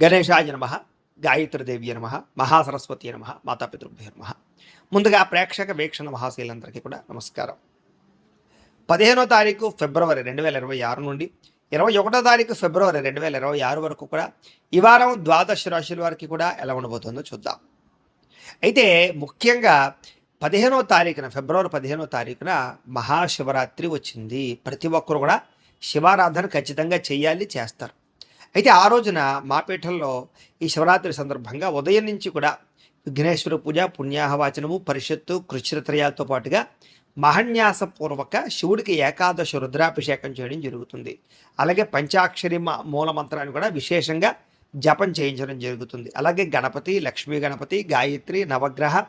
గణేశాయ నమ గాయత్రిదేవి నమ మహాసరస్వతి నమ మాతాపితృభ్య నమ. ముందుగా ప్రేక్షక వీక్షణ మహాశీలందరికీ కూడా నమస్కారం. పదిహేనో తారీఖు ఫిబ్రవరి రెండు వేల ఇరవై ఆరు నుండి ఇరవై ఒకటో తారీఖు ఫిబ్రవరి రెండు వేల ఇరవై ఆరు వరకు కూడా ఈ వారం ద్వాదశ రాశుల వారికి కూడా ఎలా ఉండబోతుందో చూద్దాం. అయితే ముఖ్యంగా పదిహేనో తారీఖున ఫిబ్రవరి పదిహేనో తారీఖున మహాశివరాత్రి వచ్చింది. ప్రతి ఒక్కరు కూడా శివారాధన ఖచ్చితంగా చేయాలి చేస్తారు. అయితే ఆ రోజున మాపీఠంలో ఈ శివరాత్రి సందర్భంగా ఉదయం నుంచి కూడా విఘ్నేశ్వర పూజ పుణ్యాహవాచనము పరిషత్తు కృష్ణత్రయాలతో పాటుగా మహన్యాసపూర్వక శివుడికి ఏకాదశ రుద్రాభిషేకం చేయడం జరుగుతుంది. అలాగే పంచాక్షరి మ- మూల మంత్రాన్ని కూడా విశేషంగా జపం చేయించడం జరుగుతుంది. అలాగే గణపతి లక్ష్మీ గణపతి గాయత్రి నవగ్రహ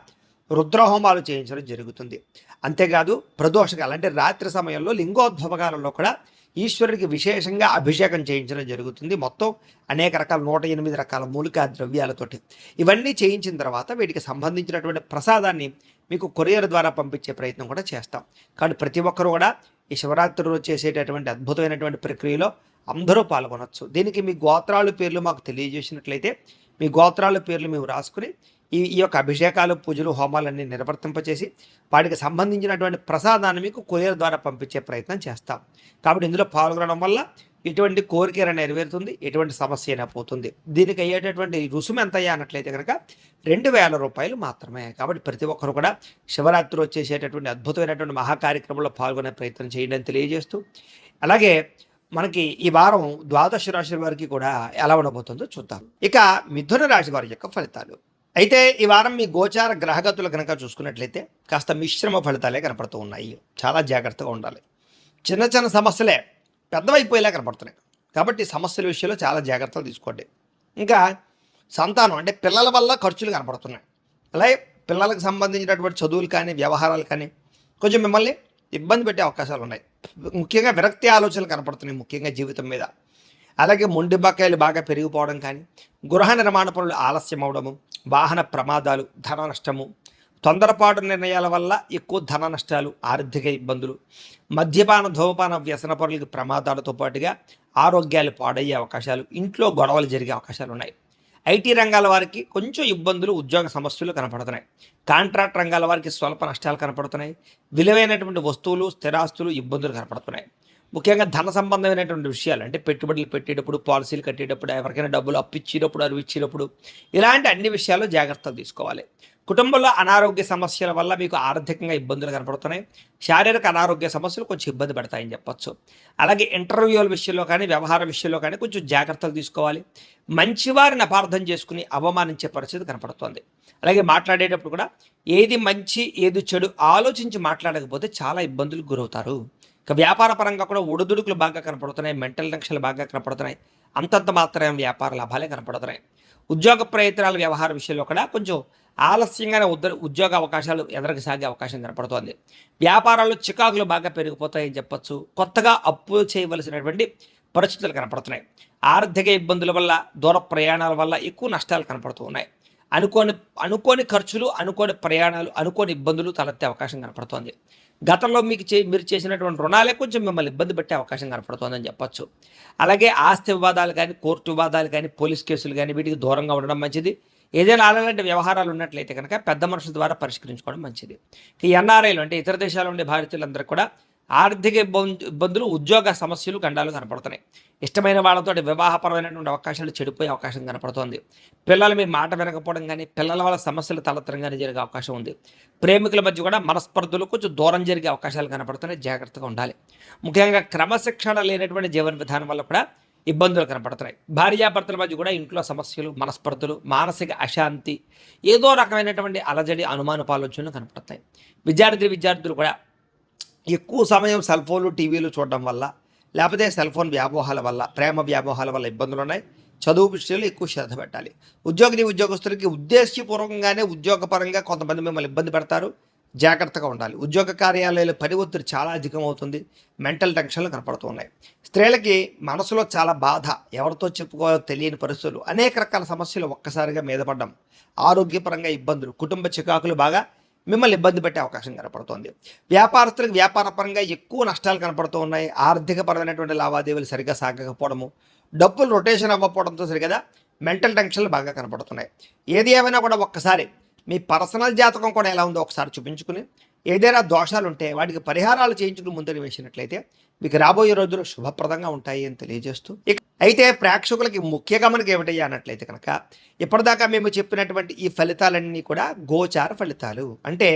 రుద్రహోమాలు చేయించడం జరుగుతుంది. అంతేకాదు ప్రదోషకాలు అంటే రాత్రి సమయంలో లింగోద్భవకాలంలో కూడా ఈశ్వరుడికి విశేషంగా అభిషేకం చేయించడం జరుగుతుంది. మొత్తం అనేక రకాల నూట ఎనిమిది రకాల మూలికా ద్రవ్యాలతోటి. ఇవన్నీ చేయించిన తర్వాత వీటికి సంబంధించినటువంటి ప్రసాదాన్ని మీకు కొరియర్ ద్వారా పంపించే ప్రయత్నం కూడా చేస్తాం. కానీ ప్రతి ఒక్కరూ కూడా ఈ శివరాత్రి రోజు చేసేటటువంటి అద్భుతమైనటువంటి ప్రక్రియలో అందరూ పాల్గొనవచ్చు దీనికి మీ గోత్రాలు పేర్లు మాకు తెలియజేసినట్లయితే మీ గోత్రాల పేర్లు మేము రాసుకుని ఈ ఈ యొక్క అభిషేకాలు పూజలు హోమాలన్నీ నిర్వర్తింపచేసి వాటికి సంబంధించినటువంటి ప్రసాదాన్ని మీకు కొరియర్ ద్వారా పంపించే ప్రయత్నం చేస్తాం. కాబట్టి ఇందులో పాల్గొనడం వల్ల ఎటువంటి కోరిక నెరవేరుతుంది ఎటువంటి సమస్య అయినా పోతుంది. దీనికి అయ్యేటటువంటి రుసుము ఎంత అయ్యా అన్నట్లయితే కనుక రెండు వేల రూపాయలు మాత్రమే. కాబట్టి ప్రతి ఒక్కరు కూడా శివరాత్రి వచ్చేసేటటువంటి అద్భుతమైనటువంటి మహా కార్యక్రమంలో పాల్గొనే ప్రయత్నం చేయండి అని తెలియజేస్తూ అలాగే మనకి ఈ వారం ద్వాదశ రాశి వారికి కూడా ఎలా ఉండబోతుందో చూద్దాం. ఇక మిథున రాశి వారి యొక్క ఫలితాలు. అయితే ఈ వారం మీ గోచార గ్రహగతులు కనుక చూసుకున్నట్లయితే కాస్త మిశ్రమ ఫలితాలే కనపడుతూ ఉన్నాయి. చాలా జాగ్రత్తగా ఉండాలి. చిన్న చిన్న సమస్యలే పెద్దవైపోయేలా కనపడుతున్నాయి. కాబట్టి సమస్యల విషయంలో చాలా జాగ్రత్తలు తీసుకోండి. ఇంకా సంతానం అంటే పిల్లల వల్ల ఖర్చులు కనపడుతున్నాయి. అలాగే పిల్లలకు సంబంధించినటువంటి చదువులు కానీ వ్యవహారాలు కానీ కొంచెం మిమ్మల్ని ఇబ్బంది పెట్టే అవకాశాలు ఉన్నాయి. ముఖ్యంగా విరక్తి ఆలోచనలు కనపడుతున్నాయి ముఖ్యంగా జీవితం మీద. అలాగే మొండి బకాయిలు బాగా పెరిగిపోవడం కానీ గృహ నిర్మాణ పనులు ఆలస్యం అవడము వాహన ప్రమాదాలు ధన నష్టము తొందరపాటు నిర్ణయాల వల్ల ఎక్కువ ధన నష్టాలు ఆర్థిక ఇబ్బందులు మద్యపాన ధూమపాన వ్యసన పనులకి ప్రమాదాలతో పాటుగా ఆరోగ్యాలు పాడయ్యే అవకాశాలు ఇంట్లో గొడవలు జరిగే అవకాశాలు ఉన్నాయి. ఐటీ రంగాల వారికి కొంచెం ఇబ్బందులు ఉద్యోగ సమస్యలు కనపడుతున్నాయి. కాంట్రాక్ట్ రంగాల వారికి స్వల్ప నష్టాలు కనపడుతున్నాయి. విలువైనటువంటి వస్తువులు స్థిరాస్తులు ఇబ్బందులు కనపడుతున్నాయి. ముఖ్యంగా ధన సంబంధమైనటువంటి విషయాలు అంటే పెట్టుబడులు పెట్టేటప్పుడు పాలసీలు కట్టేటప్పుడు ఎవరికైనా డబ్బులు అప్పిచ్చేటప్పుడు అవి ఇచ్చేటప్పుడు ఇలాంటి అన్ని విషయాల్లో జాగ్రత్తలు తీసుకోవాలి. కుటుంబంలో అనారోగ్య సమస్యల వల్ల మీకు ఆర్థికంగా ఇబ్బందులు కనపడుతున్నాయి. శారీరక అనారోగ్య సమస్యలు కొంచెం ఇబ్బంది పడతాయని చెప్పొచ్చు. అలాగే ఇంటర్వ్యూల విషయంలో కానీ వ్యవహార విషయంలో కానీ కొంచెం జాగ్రత్తలు తీసుకోవాలి. మంచివారిని అపార్థం చేసుకుని అవమానించే పరిస్థితి కనపడుతుంది. అలాగే మాట్లాడేటప్పుడు కూడా ఏది మంచి ఏది చెడు ఆలోచించి మాట్లాడకపోతే చాలా ఇబ్బందులకు గురవుతారు. ఇక వ్యాపార పరంగా కూడా ఒడిదుడుకులు బాగా కనపడుతున్నాయి మెంటల్ టెన్షన్లు బాగా కనపడుతున్నాయి. అంతంత మాత్రమే వ్యాపార లాభాలే కనపడుతున్నాయి. ఉద్యోగ ప్రయత్నాల వ్యవహార విషయంలో కూడా కొంచెం ఆలస్యంగానే ఉద్ద ఉద్యోగ అవకాశాలు ఎదరకు సాగే అవకాశం కనపడుతోంది. వ్యాపారాలు చికాకులు బాగా పెరిగిపోతాయని చెప్పొచ్చు. కొత్తగా అప్పు చేయవలసినటువంటి పరిస్థితులు కనపడుతున్నాయి. ఆర్థిక ఇబ్బందుల వల్ల దూర ప్రయాణాల వల్ల ఎక్కువ నష్టాలు కనపడుతూ ఉన్నాయి అనుకోని అనుకోని ఖర్చులు అనుకోని ప్రయాణాలు అనుకోని ఇబ్బందులు తలెత్తే అవకాశం కనపడుతోంది. గతంలో మీకు చే మీరు చేసినటువంటి రుణాలే కొంచెం మిమ్మల్ని ఇబ్బంది పెట్టే అవకాశం కనపడుతోందని చెప్పొచ్చు. అలాగే ఆస్తి వివాదాలు కానీ కోర్టు వివాదాలు కానీ పోలీస్ కేసులు కానీ వీటికి దూరంగా ఉండడం మంచిది. ఏదైనా అలాంటి వ్యవహారాలు ఉన్నట్లయితే కనుక పెద్ద మనుషుల ద్వారా పరిష్కరించుకోవడం మంచిది. ఈ ఎన్ఆర్ఐలు అంటే ఇతర దేశాల ఉండే భారతీయులందరూ కూడా ఆర్థిక ఇబ్బందులు ఉద్యోగ సమస్యలు గండాలు కనపడుతున్నాయి. ఇష్టమైన వాళ్ళతో వివాహపరమైనటువంటి అవకాశాలు చెడిపోయే అవకాశం కనపడుతోంది. పిల్లలు మీ మాట వినకపోవడం కానీ పిల్లల వల్ల సమస్యలు తలతరం కానీ జరిగే అవకాశం ఉంది. ప్రేమికుల మధ్య కూడా మనస్పర్ధలు కొంచెం దూరం జరిగే అవకాశాలు కనపడుతున్నాయి. జాగ్రత్తగా ఉండాలి. ముఖ్యంగా క్రమశిక్షణ లేనటువంటి జీవన విధానం వల్ల కూడా ఇబ్బందులు కనపడుతున్నాయి. భార్యాభర్తల మధ్య కూడా ఇంట్లో సమస్యలు మనస్పర్ధులు మానసిక అశాంతి ఏదో రకమైనటువంటి అలజడి అనుమాన పాలోచనలు కనపడుతున్నాయి. విద్యార్థి విద్యార్థులు కూడా ఎక్కువ సమయం సెల్ ఫోన్లు టీవీలు చూడడం వల్ల లేకపోతే సెల్ ఫోన్ వ్యామోహాల వల్ల ప్రేమ వ్యామోహాల వల్ల ఇబ్బందులు ఉన్నాయి. చదువు విషయంలో ఎక్కువ శ్రద్ధ పెట్టాలి. ఉద్యోగిని ఉద్యోగస్తులకి ఉద్దేశపూర్వకంగానే ఉద్యోగపరంగా కొంతమంది మిమ్మల్ని ఇబ్బంది పెడతారు. జాగ్రత్తగా ఉండాలి. ఉద్యోగ కార్యాలయాల పని ఒత్తిడి చాలా అధికమవుతుంది. మెంటల్ టెన్షన్లు కనపడుతున్నాయి. స్త్రీలకి మనసులో చాలా బాధ ఎవరితో చెప్పుకోవాలో తెలియని పరిస్థితులు అనేక రకాల సమస్యలు ఒక్కసారిగా మీద పడ్డం ఆరోగ్యపరంగా ఇబ్బందులు కుటుంబ చికాకులు బాగా మిమ్మల్ని ఇబ్బంది పెట్టే అవకాశం కనపడుతోంది. వ్యాపారస్తులకు వ్యాపార పరంగా ఎక్కువ నష్టాలు కనపడుతూ ఉన్నాయి ఆర్థికపరమైనటువంటి లావాదేవీలు సరిగ్గా సాగకపోవడము డబ్బులు రొటేషన్ అవ్వకపోవడంతో సరిగదా మెంటల్ టెన్షన్లు బాగా కనపడుతున్నాయి. ఏది ఏమైనా కూడా ఒక్కసారి మీ పర్సనల్ జాతకం కూడా ఎలా ఉందో ఒకసారి చూపించుకుని ఏదైనా దోషాలు ఉంటే వాటికి పరిహారాలు చేయించుకుని ముందుకు వేసినట్లయితే మీకు రాబోయే రోజులు శుభప్రదంగా ఉంటాయి అని తెలియజేస్తూ అయితే ప్రేక్షకులకి ముఖ్య మనకి ఏమిటయ్యా అన్నట్లయితే కనుక ఇప్పటిదాకా మేము చెప్పినటువంటి ఈ ఫలితాలన్నీ కూడా గోచార ఫలితాలు. అంటే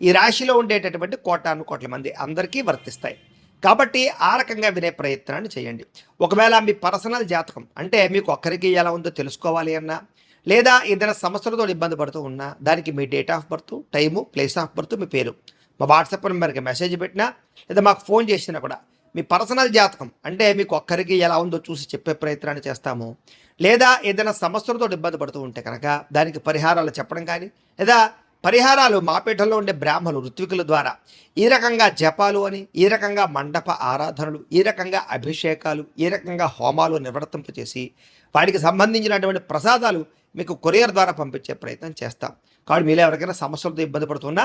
ఈ రాశిలో ఉండేటటువంటి కోటాను కోట్ల మంది అందరికీ వర్తిస్తాయి. కాబట్టి ఆ రకంగా వినే ప్రయత్నాన్ని చేయండి. ఒకవేళ మీ పర్సనల్ జాతకం అంటే మీకు ఒక్కరికి ఎలా ఉందో తెలుసుకోవాలి అన్నా లేదా ఏదైనా సమస్యలతో ఇబ్బంది పడుతూ ఉన్నా దానికి మీ date of birth time place of birth మీ పేరు. మా వాట్సాప్ నెంబర్కి మెసేజ్ పెట్టినా లేదా మాకు ఫోన్ చేసినా కూడా మీ పర్సనల్ జాతకం అంటే మీకు ఒక్కరికి ఎలా ఉందో చూసి చెప్పే ప్రయత్నాన్ని చేస్తాము. లేదా ఏదైనా సమస్యలతో ఇబ్బంది పడుతూ ఉంటే కనుక దానికి పరిహారాలు చెప్పడం కానీ లేదా పరిహారాలు మాపేటలో ఉండే బ్రాహ్మణులు ఋత్వికుల ద్వారా ఈ రకంగా జపాలు అని ఈ రకంగా మండప ఆరాధనలు ఈ రకంగా అభిషేకాలు ఈ రకంగా హోమాలు నిర్వర్తింపచేసి వాటికి సంబంధించినటువంటి ప్రసాదాలు మీకు కొరియర్ ద్వారా పంపించే ప్రయత్నం చేస్తాం. కాబట్టి మీలో ఎవరికైనా సమస్యలతో ఇబ్బంది పడుతున్నా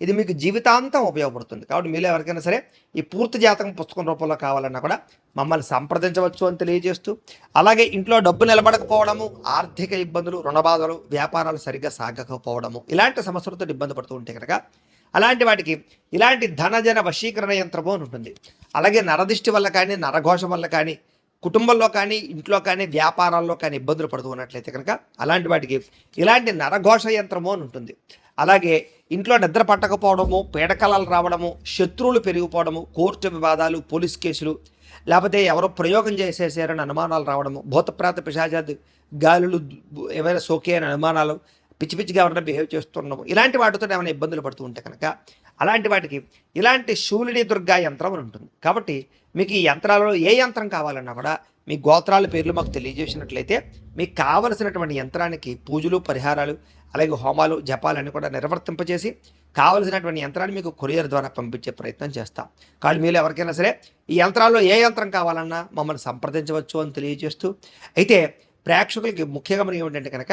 ఇది మీకు జీవితాంతం ఉపయోగపడుతుంది. కాబట్టి మీరు ఎవరికైనా సరే ఈ పూర్తి జాతకం పుస్తకం రూపంలో కావాలన్నా కూడా మమ్మల్ని సంప్రదించవచ్చు అని తెలియజేస్తూ అలాగే ఇంట్లో డబ్బు నిలబడకపోవడము ఆర్థిక ఇబ్బందులు రుణబాధలు వ్యాపారాలు సరిగ్గా సాగకపోవడము ఇలాంటి సమస్యలతో ఇబ్బంది పడుతూ ఉంటే కనుక అలాంటి వాటికి ఇలాంటి ధనజన వశీకరణ యంత్రము అని ఉంటుంది. అలాగే నరదిష్టి వల్ల కానీ నరఘోషం వల్ల కానీ కుటుంబంలో కానీ ఇంట్లో కానీ వ్యాపారాల్లో కానీ ఇబ్బందులు పడుతూ ఉన్నట్లయితే కనుక అలాంటి వాటికి ఇలాంటి నరఘోష యంత్రము అని ఉంటుంది. అలాగే ఇంట్లో నిద్ర పట్టకపోవడము పీడకలాలు రావడము శత్రువులు పెరిగిపోవడము కోర్టు వివాదాలు పోలీస్ కేసులు లేకపోతే ఎవరో ప్రయోగం చేసేసారని అనుమానాలు రావడము భూతప్రాత పిశాచాది గాలులు ఏమైనా సోకే అని అనుమానాలు పిచ్చి పిచ్చిగా ఎవరైనా బిహేవ్ చేస్తున్నాము ఇలాంటి వాటితో ఏమైనా ఇబ్బందులు పడుతూ ఉంటే కనుక అలాంటి వాటికి ఇలాంటి శూలిని దుర్గా యంత్రం అని ఉంటుంది. కాబట్టి మీకు ఈ యంత్రాలలో ఏ యంత్రం కావాలన్నా కూడా మీ గోత్రాల పేర్లు మాకు తెలియజేసినట్లయితే మీకు కావలసినటువంటి యంత్రానికి పూజలు పరిహారాలు అలాగే హోమాలు జపాలన్నీ కూడా నిర్వర్తింపజేసి కావలసినటువంటి యంత్రాన్ని మీకు కొరియర్ ద్వారా పంపించే ప్రయత్నం చేస్తాం. కాబట్టి మీరు ఎవరికైనా సరే ఈ యంత్రాల్లో ఏ యంత్రం కావాలన్నా మమ్మల్ని సంప్రదించవచ్చు అని తెలియజేస్తూ అయితే ప్రేక్షకులకి ముఖ్యంగా మనం ఏమిటంటే కనుక